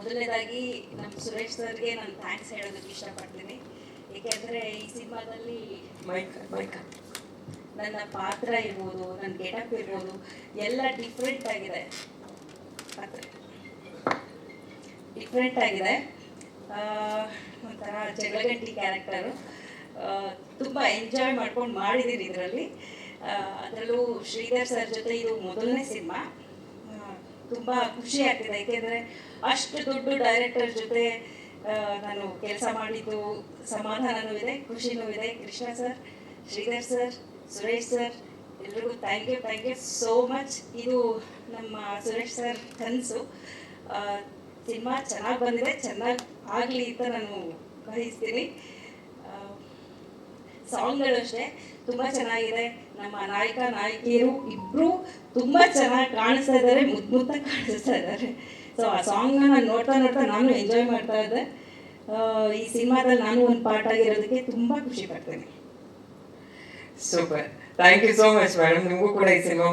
ಮೊದಲನೇದಾಗಿ ನಮ್ಮ ಸುರೇಶ್ ಸರ್ಗೆ ನಾನು ಥ್ಯಾಂಕ್ಸ್ ಹೇಳೋದಕ್ಕೆ ಇಷ್ಟಪಡ್ತೀನಿ. ಏಕೆಂದರೆ ಈ ಸಿನಿಮಾದಲ್ಲಿ ನನ್ನ ಪಾತ್ರ ಇರ್ಬೋದು ನನ್ನ ಗೆಟಪ್ ಇರ್ಬೋದು ಎಲ್ಲ ಡಿಫ್ರೆಂಟ್ ಆಗಿದೆ. ಪಾತ್ರ. ಡಿಫ್ರೆಂಟ್ ಆಗಿದೆ. ಒಂಥರ ಜಗಳಗಂಟಿ ಕ್ಯಾರೆಕ್ಟರು ತುಂಬ ಎಂಜಾಯ್ ಮಾಡ್ಕೊಂಡು ಮಾಡಿದ್ದೀನಿ ಇದರಲ್ಲಿ. ಅದರಲ್ಲೂ ಶ್ರೀಧರ್ ಸರ್ ಜೊತೆ ಇದು ಮೊದಲನೇ ಸಿನಿಮಾ. ತುಂಬ ಖುಷಿ ಆಗ್ತಿದೆ. ಯಾಕೆಂದ್ರೆ ಅಷ್ಟು ದೊಡ್ಡ ಡೈರೆಕ್ಟರ್ ಜೊತೆ ನಾನು ಕೆಲಸ ಮಾಡಿದ್ದು ಸಮಾಧಾನನೂ ಇದೆ, ಖುಷಿನೂ ಇದೆ. Krishna sir, Sridhar sir, Suresh sir, ಎಲ್ರಿಗೂ thank you thank you so much ಇದು ನಮ್ಮ ಸುರೇಶ್ ಸರ್ ಕನಸು. ಸಿನಿಮಾ ಚೆನ್ನಾಗಿ ಬಂದಿದೆ, ಚೆನ್ನಾಗಿ ಆಗಲಿ ಅಂತ ನಾನು ಬಯಸ್ತೀನಿ ಸಾಂಗ್ಗಳು ಅಷ್ಟೇ. ತುಂಬ ಚೆನ್ನಾಗಿದೆ. ನಮ್ಮ ನಾಯಕ ನಾಯಕಿಯರು ಇಬ್ರು ತುಂಬಾ ಚೆನ್ನಾಗಿ ಕಾಣಿಸ್ತಾ ಇದ್ದಾರೆ ಮುದ್ ಕಾಣಿಸ್ತಾ ಇದ್ದಾರೆ. ಸೊ ಆ ಸಾಂಗ್ನ ನಾನು ನೋಡ್ತಾ ನೋಡ್ತಾ ನಾನು ಎಂಜಾಯ್ ಮಾಡ್ತಾ ಇದ್ದೆ. ಆ, ಈ ಸಿನಿಮಾದಲ್ಲಿ ನಾನು ಒಂದು ಪಾರ್ಟ್ ಆಗಿರೋದಕ್ಕೆ ತುಂಬಾ ಖುಷಿ ಪಡ್ತೇನೆ. Super thank you so much madam ನಿಮಗೂ ಕೂಡ ಈ ಸಿನಿಮಾ